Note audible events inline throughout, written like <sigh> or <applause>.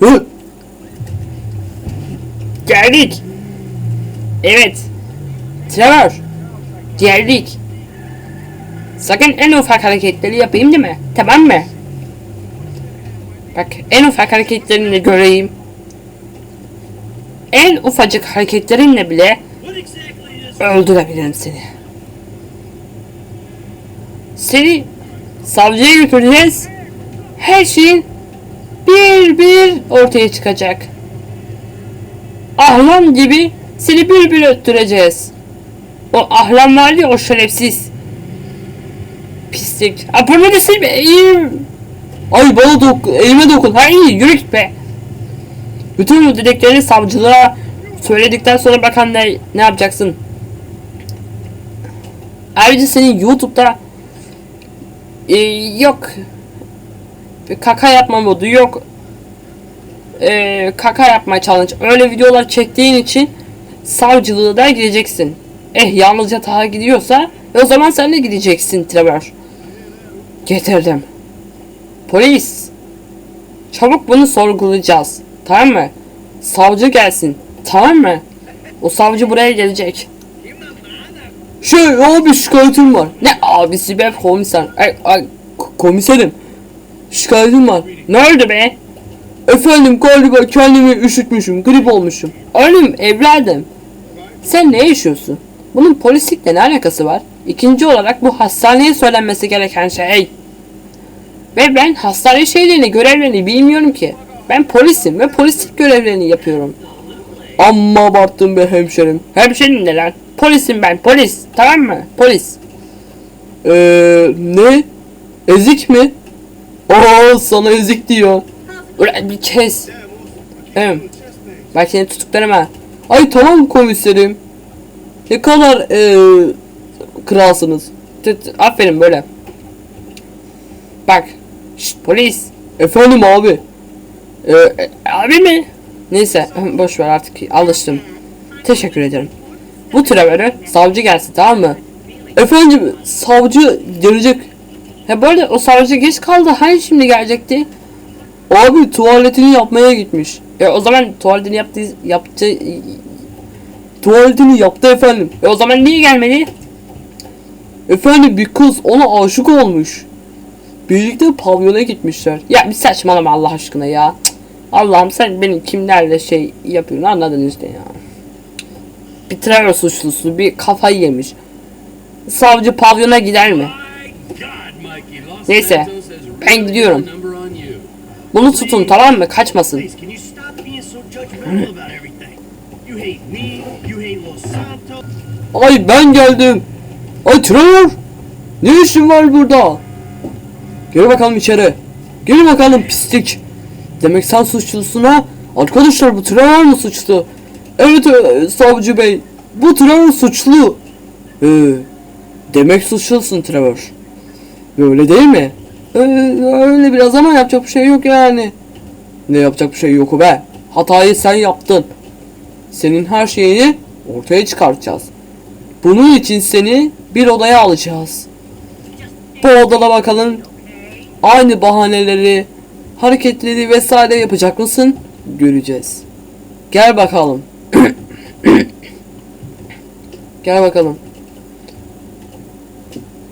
Hı? Geldik. Evet. Trevor. Geldik. Sakın en ufak hareketleri yapayım değil mi? Tamam mı? Bak en ufak hareketlerini göreyim. En ufacık hareketlerinle bile öldürebilirim seni. Seni savcıya götüreceğiz. Her şeyin bir bir ortaya çıkacak. Ahlam gibi seni bir bir öttüreceğiz. O ahlam vardı ya o şerefsiz. Pislik. Da silme. eğim. Ay bana dok elime dokun. Ha iyi yürü git be. Bütün bu dileklerini savcılığa söyledikten sonra bakan ne, ne yapacaksın? Ayrıca senin YouTube'da e, yok kaka yapma modu yok e, kaka yapma challenge öyle videolar çektiğin için savcılığa da gideceksin. Eh yalnızca Taha gidiyorsa e, o zaman sen de gideceksin Trevor. Getirdim. Polis. Çabuk bunu sorgulayacağız. Tamam mı? Savcı gelsin. Tamam mı? O savcı buraya gelecek. Şey abi şikayetim var. Ne abisi be komiser. Ay, ay, komiserim. Şikayetim var. ne oldu be? Efendim galiba kendimi üşütmüşüm. Grip olmuşum. Oğlum evladım. Sen ne yaşıyorsun? Bunun polislikle ne alakası var? İkinci olarak bu hastaneye söylenmesi gereken şey. Ve ben hastane şeylerini, görevlerini bilmiyorum ki. Ben polisim ve polislik görevlerini yapıyorum. Amma abarttın be hemşerim. Hemşerim ne lan? Polisim ben, polis. Tamam mı? Polis. Eee ne? Ezik mi? Aa sana ezik diyor. Ulan bir kes. Hem. Bak seni tutuklarım ha. Ay tamam komiserim. Ne kadar eee kralsınız. Aferin böyle. Bak. Şşt, polis. Efendim abi. Ee, abi mi? Neyse boş ver artık alıştım. Teşekkür ederim. Bu Trevor'ı savcı gelsin tamam mı? Efendim savcı gelecek. He bu arada o savcı geç kaldı. Hani şimdi gelecekti? Abi tuvaletini yapmaya gitmiş. E o zaman tuvaletini yaptı yaptı. Tuvaletini yaptı efendim. E o zaman niye gelmedi? Efendim bir kız ona aşık olmuş. Birlikte pavyona gitmişler. Ya bir saçmalama Allah aşkına ya. Allah'ım sen benim kimlerle şey yapıyorsun anladın işte ya. Bir Trevor suçlusu bir kafayı yemiş. Savcı pavyona gider mi? Neyse, ben gidiyorum. Bunu tutun tamam mı? Kaçmasın. Ay ben geldim. Ay Trevor. Ne işin var burada? Gel bakalım içeri. Gel bakalım pislik. Demek sen suçlusun ha? Arkadaşlar bu Trevor mu suçlu? Evet e, savcı bey. Bu Trevor suçlu. Ee, demek suçlusun Trevor. Öyle değil mi? Öyle biraz ama yapacak bir şey yok yani. Ne yapacak bir şey yok be. Hatayı sen yaptın. Senin her şeyini ortaya çıkartacağız. Bunun için seni bir odaya alacağız. Bu odada bakalım aynı bahaneleri, hareketleri vesaire yapacak mısın? Göreceğiz. Gel bakalım. <coughs> Gel bakalım.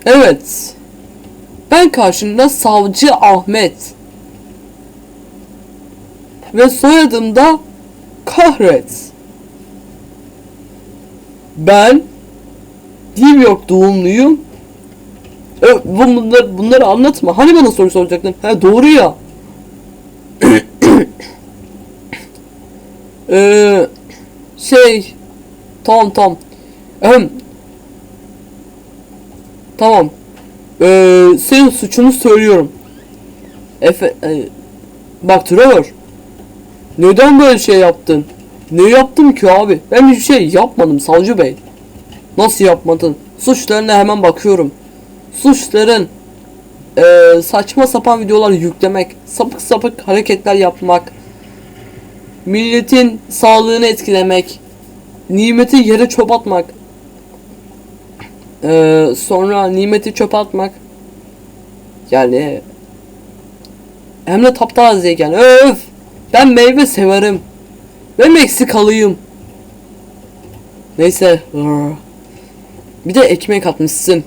Evet. Ben karşımda savcı Ahmet. Ve soyadım da Kahret. Ben New York doğumluyum. E, bu- bunlar, bunları anlatma. Hani bana soru soracaktın? Ha doğru ya. Eee <coughs> şey tamam tamam. Ahem. Tamam. Eee senin suçunu söylüyorum. Efe e, bak Trevor. Neden böyle şey yaptın? Ne yaptım ki abi? Ben hiçbir şey yapmadım savcı bey. Nasıl yapmadın? Suçlarına hemen bakıyorum. Suçların eee, saçma sapan videolar yüklemek, sapık sapık hareketler yapmak, milletin sağlığını etkilemek, nimeti yere çöp atmak, eee, sonra nimeti çöp atmak, yani hem de taptaziyken öf Ben meyve severim. Ve Meksikalıyım. Neyse. Bir de ekmek atmışsın.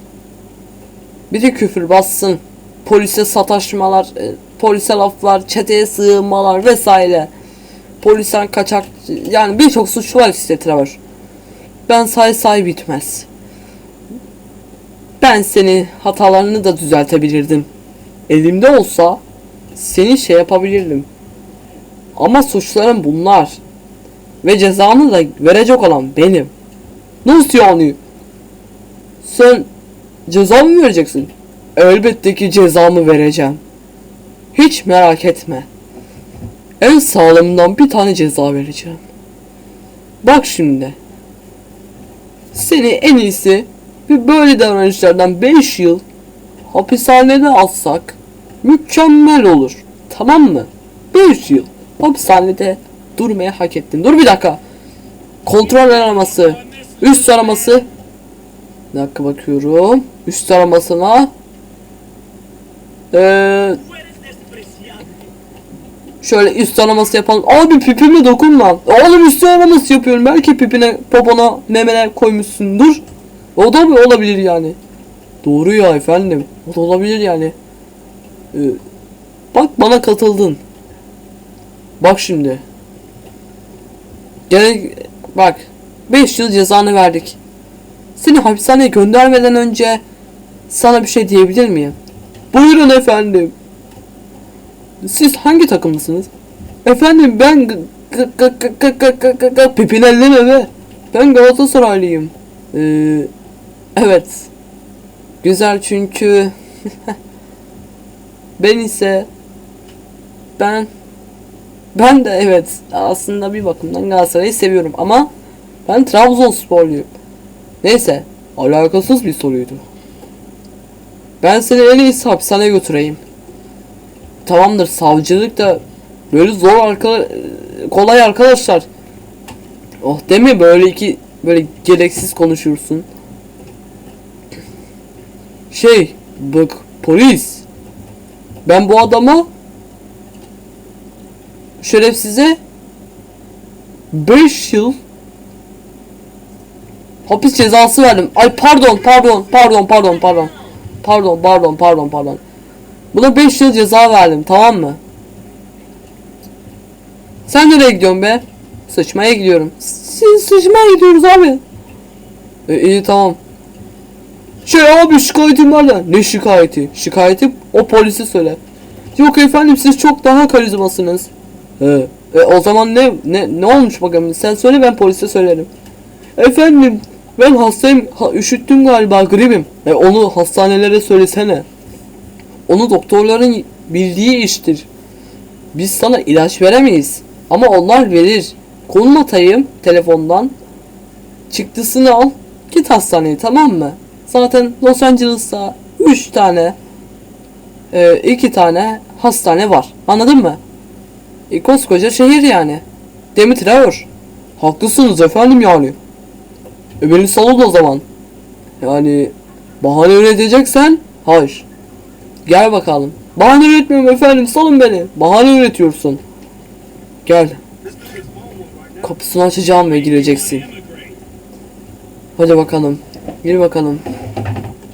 Bir de küfür bassın. Polise sataşmalar, e, polise laflar, çeteye sığınmalar vesaire. Polisten kaçak yani birçok suç var işte Trevor. Ben say say bitmez. Ben seni hatalarını da düzeltebilirdim. Elimde olsa seni şey yapabilirdim. Ama suçlarım bunlar. Ve cezanı da verecek olan benim. Nasıl yani? Sen ceza mı vereceksin? Elbette ki cezamı vereceğim. Hiç merak etme. En sağlamından bir tane ceza vereceğim. Bak şimdi. Seni en iyisi bir böyle davranışlardan 5 yıl hapishanede alsak mükemmel olur. Tamam mı? 5 yıl hapishanede durmaya hak ettin. Dur bir dakika. Kontrol araması. Üst araması. Bir dakika bakıyorum. Üst aramasına. Eee Şöyle üst araması yapalım. Abi pipime dokunma. Oğlum üst araması yapıyorum. Belki pipine, popona, memene koymuşsundur. O da mı olabilir yani? Doğru ya efendim. O da olabilir yani. Ee, bak bana katıldın. Bak şimdi. Gene bak 5 yıl cezanı verdik. Seni hapishaneye göndermeden önce sana bir şey diyebilir miyim? Buyurun efendim. Siz hangi takımlısınız? Efendim ben Pipinelli mi be? Ben Galatasaraylıyım. Eee evet. Güzel çünkü <laughs> ben ise ben ben de evet aslında bir bakımdan Galatasaray'ı seviyorum ama ben Trabzonsporluyum. Neyse alakasız bir soruydu. Ben seni en iyisi hapishaneye götüreyim. Tamamdır savcılık da böyle zor arka kolay arkadaşlar. Oh deme böyle iki böyle gereksiz konuşursun. Şey bak polis. Ben bu adama şerefsize 5 yıl hapis cezası verdim. Ay pardon pardon pardon pardon pardon. Pardon pardon pardon pardon. Buna 5 yıl ceza verdim tamam mı? Sen nereye gidiyorsun be? Sıçmaya gidiyorum. Siz sıçmaya gidiyoruz abi. E, iyi tamam. Şey abi şikayetim var da. Ne şikayeti? Şikayeti o polise söyle. Yok efendim siz çok daha karizmasınız. He. E, o zaman ne ne ne olmuş bakalım? Sen söyle ben polise söylerim. Efendim ben hastayım. Ha, üşüttüm galiba gribim. E, onu hastanelere söylesene. Onu doktorların bildiği iştir. Biz sana ilaç veremeyiz. Ama onlar verir. Konum atayım telefondan. Çıktısını al. Git hastaneye tamam mı? Zaten Los Angeles'ta 3 tane 2 tane hastane var. Anladın mı? E, koskoca şehir yani. Trevor? Haklısınız efendim yani. E beni salın o zaman. Yani bahane üreteceksen hayır. Gel bakalım. Bahane üretmiyorum efendim salın beni. Bahane üretiyorsun. Gel. Kapısını açacağım ve gireceksin. Hadi bakalım. Gir bakalım.